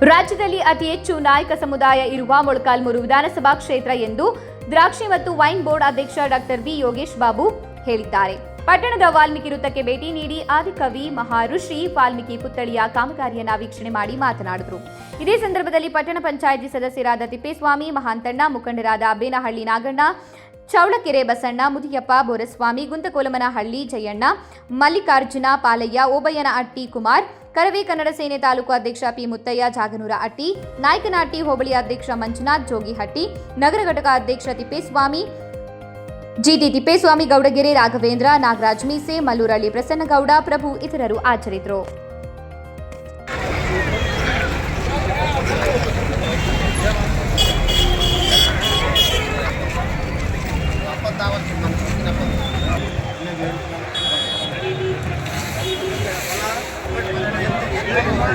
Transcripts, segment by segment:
ಅತಿ ಹೆಚ್ಚು ನಾಯಕ ಸಮುದಾಯ ಇರುವ ಮೊಳಕಾಲ್ಮೂರು ವಿಧಾನಸಭಾ ಕ್ಷೇತ್ರ ಎಂದು ದ್ರಾಕ್ಷಿ ಮತ್ತು ವೈನ್ ಬೋರ್ಡ್ ಅಧ್ಯಕ್ಷ ಡಾಕ್ಟರ್ ಬಿ ಯೋಗೇಶ್ ಬಾಬು ಹೇಳಿದ್ದಾರೆ. ಪಟ್ಟಣದ ವಾಲ್ಮೀಕಿ ವೃತ್ತಕ್ಕೆ ಭೇಟಿ ನೀಡಿ ಆದಿಕವಿ ಮಹಾಋಷಿ ವಾಲ್ಮೀಕಿ ಪುತ್ಥಳಿಯ ಕಾಮಗಾರಿಯನ್ನ ವೀಕ್ಷಣೆ ಮಾಡಿ ಮಾತನಾಡಿದರು. ಇದೇ ಸಂದರ್ಭದಲ್ಲಿ ಪಟ್ಟಣ ಪಂಚಾಯಿತಿ ಸದಸ್ಯರಾದ ತಿಪ್ಪೇಸ್ವಾಮಿ, ಮಹಾಂತಣ್ಣ, ಮುಖಂಡರಾದ ಬೇನಹಳ್ಳಿ ನಾಗಣ್ಣ, ಚೌಳಕೆರೆ ಬಸಣ್ಣ, ಮುದಿಯಪ್ಪ, ಬೋರಸ್ವಾಮಿ, ಗುಂತಕೋಲಮನಹಳ್ಳಿ ಜಯಣ್ಣ, ಮಲ್ಲಿಕಾರ್ಜುನ, ಪಾಲಯ್ಯ ಓಬಯ್ಯನ ಅಟ್ಟಿ ಕುಮಾರ್ ಕರವೇ ಕನ್ನಡ ಸೇನೆ ತಾಲೂಕು ಅಧ್ಯಕ್ಷ ಪಿ ಮುತ್ತಯ್ಯ, ಜಾಗನೂರ ಅಟ್ಟಿ ನಾಯಕನಹಟ್ಟಿ ಹೋಬಳಿ ಅಧ್ಯಕ್ಷ ಮಂಜುನಾಥ್, ಜೋಗಿಹಟ್ಟಿ, ನಗರ ಘಟಕ ಅಧ್ಯಕ್ಷ ತಿಪ್ಪೇಸ್ವಾಮಿ, ಜಿಟಿ ತಿಪ್ಪೇಸ್ವಾಮಿ, ಗೌಡಗೆರೆ, ರಾಘವೇಂದ್ರ, ನಾಗರಾಜ್ ಮೀಸೆ, ಮಲ್ಲೂರಳ್ಳಿ ಪ್ರಸನ್ನಗೌಡ, ಪ್ರಭು ಇತರರು ಹಾಜರಿದ್ದರು.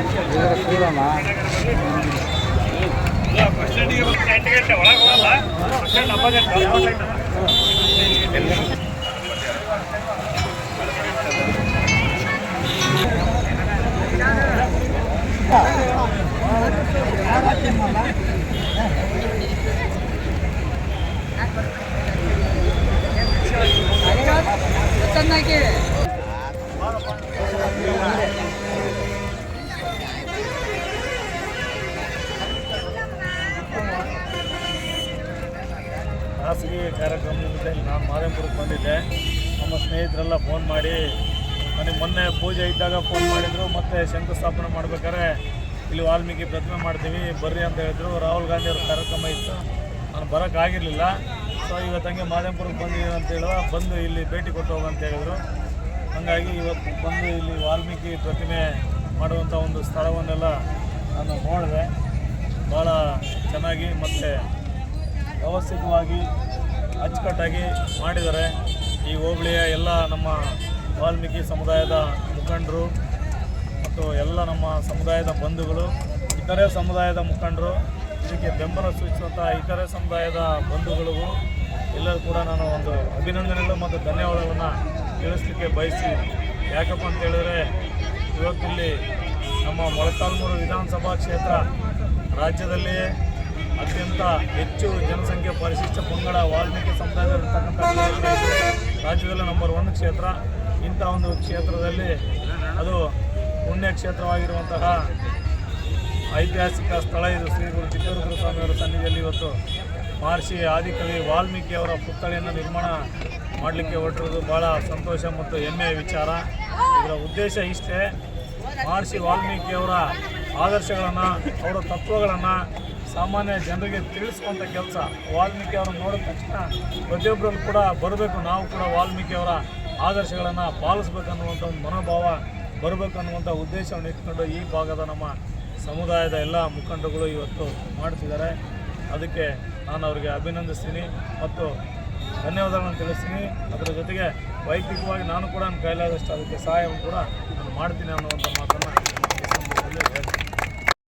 ಎಂಟು ಖಾಸಗಿ ಕಾರ್ಯಕ್ರಮ ನಾನು ಮಾದೇಪುರಕ್ಕೆ ಬಂದಿದ್ದೆ. ನಮ್ಮ ಸ್ನೇಹಿತರೆಲ್ಲ ಫೋನ್ ಮಾಡಿ ನನಗೆ ಮೊನ್ನೆ ಪೂಜೆ ಇದ್ದಾಗ ಫೋನ್ ಮಾಡಿದರು, ಮತ್ತು ಶಂಕುಸ್ಥಾಪನೆ ಮಾಡ್ಬೇಕಾದ್ರೆ ಇಲ್ಲಿ ವಾಲ್ಮೀಕಿ ಪ್ರತಿಮೆ ಮಾಡ್ತೀವಿ, ಬರ್ರಿ ಅಂತ ಹೇಳಿದ್ರು. ರಾಹುಲ್ ಗಾಂಧಿ ಅವ್ರ ಕಾರ್ಯಕ್ರಮ ಇತ್ತು. ನಾನು ಬರೋಕ್ಕಾಗಿರಲಿಲ್ಲ ಸೊ ಇವತ್ತು ಹಂಗೆ ಮಾದೇಪುರಕ್ಕೆ ಬಂದಿದ್ದೀನಿ ಅಂತ ಹೇಳುವ, ಬಂದು ಇಲ್ಲಿ ಭೇಟಿ ಕೊಟ್ಟು ಹೋಗು ಅಂತ ಹೇಳಿದರು. ಹಾಗಾಗಿ ಇವತ್ತು ಬಂದು ಇಲ್ಲಿ ವಾಲ್ಮೀಕಿ ಪ್ರತಿಮೆ ಮಾಡುವಂಥ ಒಂದು ಸ್ಥಳವನ್ನೆಲ್ಲ ನಾನು ನೋಡಿದೆ. ಭಾಳ ಚೆನ್ನಾಗಿ ಮತ್ತು ವ್ಯವಸ್ಥಿತವಾಗಿ ಅಚ್ಚುಕಟ್ಟಾಗಿ ಮಾಡಿದ್ದಾರೆ. ಈ ಹೋಬಳಿಯ ಎಲ್ಲ ನಮ್ಮ ವಾಲ್ಮೀಕಿ ಸಮುದಾಯದ ಮುಖಂಡರು ಮತ್ತು ಎಲ್ಲ ನಮ್ಮ ಸಮುದಾಯದ ಬಂಧುಗಳು, ಇತರೆ ಸಮುದಾಯದ ಮುಖಂಡರು, ಇದಕ್ಕೆ ಬೆಂಬಲ ಸೂಚಿಸುವಂಥ ಇತರೆ ಸಮುದಾಯದ ಬಂಧುಗಳಿಗೂ ಎಲ್ಲರೂ ಕೂಡ ನಾನು ಒಂದು ಅಭಿನಂದನೆಗಳು ಮತ್ತು ಧನ್ಯವಾದಗಳನ್ನು ತಿಳಿಸ್ಲಿಕ್ಕೆ ಬಯಸಿ, ಯಾಕಪ್ಪ ಅಂತ ಹೇಳಿದ್ರೆ ಇವತ್ತಿಲ್ಲಿ ನಮ್ಮ ಮೊಳಕಾಲ್ಮೂರು ವಿಧಾನಸಭಾ ಕ್ಷೇತ್ರ ರಾಜ್ಯದಲ್ಲಿಯೇ ಅತ್ಯಂತ ಹೆಚ್ಚು ಜನಸಂಖ್ಯೆ ಪರಿಶಿಷ್ಟ ಪಂಗಡ ವಾಲ್ಮೀಕಿ ಸಮುದಾಯದಲ್ಲಿರ್ತಕ್ಕಂಥ. ರಾಜ್ಯದಲ್ಲಿ ನಂಬರ್ ಒನ್ ಕ್ಷೇತ್ರ ಇಂಥ ಒಂದು ಕ್ಷೇತ್ರದಲ್ಲಿ ಅದು ಪುಣ್ಯ ಕ್ಷೇತ್ರವಾಗಿರುವಂತಹ ಐತಿಹಾಸಿಕ ಸ್ಥಳ ಇದು ಶ್ರೀ ಗುರು ಚಿತ್ರದುರ್ಗ ಸ್ವಾಮಿಯವರ ಸನ್ನಿಧಿಯಲ್ಲಿ ಇವತ್ತು ಮಹರ್ಷಿ ಆದಿಕವಿ ವಾಲ್ಮೀಕಿಯವರ ಪುತ್ಥಳಿಯನ್ನು ನಿರ್ಮಾಣ ಮಾಡಲಿಕ್ಕೆ ಹೊರಟಿರೋದು ಭಾಳ ಸಂತೋಷ ಮತ್ತು ಹೆಮ್ಮೆಯ ವಿಚಾರ ಇದರ ಉದ್ದೇಶ ಇಷ್ಟೇ, ಮಹರ್ಷಿ ವಾಲ್ಮೀಕಿಯವರ ಆದರ್ಶಗಳನ್ನು, ಅವರ ತತ್ವಗಳನ್ನು ಸಾಮಾನ್ಯ ಜನರಿಗೆ ತಿಳಿಸುವಂಥ ಕೆಲಸ. ವಾಲ್ಮೀಕಿ ಅವರನ್ನು ನೋಡಿದ ತಕ್ಷಣ ಪ್ರತಿಯೊಬ್ಬರಲ್ಲೂ ಕೂಡ ಬರಬೇಕು, ನಾವು ಕೂಡ ವಾಲ್ಮೀಕಿ ಅವರ ಆದರ್ಶಗಳನ್ನು ಪಾಲಿಸ್ಬೇಕನ್ನುವಂಥ ಒಂದು ಮನೋಭಾವ ಬರಬೇಕನ್ನುವಂಥ ಉದ್ದೇಶವನ್ನು ಇಟ್ಕೊಂಡು ಈ ಭಾಗದ ನಮ್ಮ ಸಮುದಾಯದ ಎಲ್ಲ ಮುಖಂಡಗಳು ಇವತ್ತು ಮಾಡ್ತಿದ್ದಾರೆ. ಅದಕ್ಕೆ ನಾನು ಅವರಿಗೆ ಅಭಿನಂದಿಸ್ತೀನಿ ಮತ್ತು ಧನ್ಯವಾದಗಳನ್ನು ತಿಳಿಸ್ತೀನಿ. ಅದರ ಜೊತೆಗೆ ವೈಯಕ್ತಿಕವಾಗಿ ನಾನು ಕೂಡ ನನ್ನ ಕೈಲಾದಷ್ಟು ಅದಕ್ಕೆ ಸಹಾಯವನ್ನು ಕೂಡ ನಾನು ಮಾಡ್ತೀನಿ ಅನ್ನುವಂಥ ಮಾತನ್ನು ಹೇಳ್ತೀನಿ.